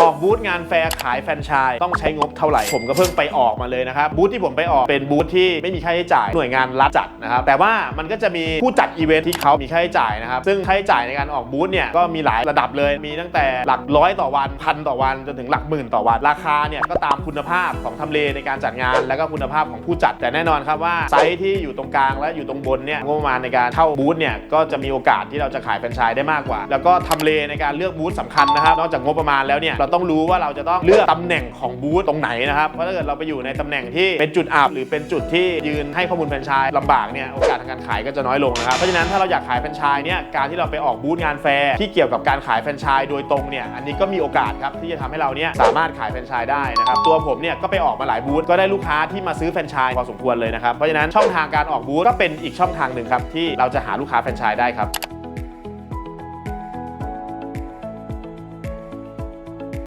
ออกบูธงานแฟร์ขายแฟนชส์ต้องใช้งบเท่าไหร่ ผมก็เพิ่งไปออกมาเลยนะครับบูธที่ผมไปออกเป็นบูธที่ไม่มีค่าใช้จ่ายหน่วยงานรัฐจัดนะครับแต่ว่ามันก็จะมีผู้จัดอีเวนท์ที่เขามีค่าใช้จ่ายนะครับซึ่งค่าใช้จ่ายในการออกบูธเนี่ยก็มีหลายระดับเลยมีตั้งแต่หลักร้อยต่อวันพันต่อวันจนถึงหลักหมื่นต่อวันราคาเนี่ยก็ตามคุณภาพของทำเลในการจัดงาน แล้วก็คุณภาพของผู้จัดแต่แน่นอนครับว่าไซต์ที่อยู่ตรงกลางและอยู่ตรงบนเนี่ยงบประมาณในการเข้าบูธเนี่ยก็จะมีโอกาสที่เราจะขายแฟรนไชส์ได้มากกว่า แล้วก็ทำเลในการเลือกบูธสำคัญนะครับนอกจากงบประมาณแล้วเนี่ยเราต้องรู้ว่าเราจะต้องเลือกตำแหน่งของบูธตรงไหนนะครับ เพราะถ้าเกิดเราไปอยู่ในตำแหน่งที่เป็นจุดอับหรือเป็นจุดที่ยืนให้ข้อมูลแฟรนไชส์ลำบากเนี่ยโอกาสทางการขายก็จะน้อยลงนะครับ เพราะฉะนั้นถ้าเราอยากขายแฟรนไชส์เนี่ยการที่เราไปออกบูธงานแฟร์ที่เกี่ยวกับการขายแฟรนไชส์โดยตรงเนี่ยอันนี้ก็มีโอกาสครับที่จะทำให้เราเนี่ยสามารถขายแฟรนไชส์ได้นะครับตัวผมเนี่ยก็ไปออกมาหลายบูธก็ได้ลูกค้าที่มาซื้อแฟรนไชส์พอสมควรเลยนะครับเพราะฉะนั้นช่องทางการออกบูธก็เป็นอีกช่องทางหนึ่งครับที่เราจะหาลูกค้าแฟรนไชส์ได้ครับ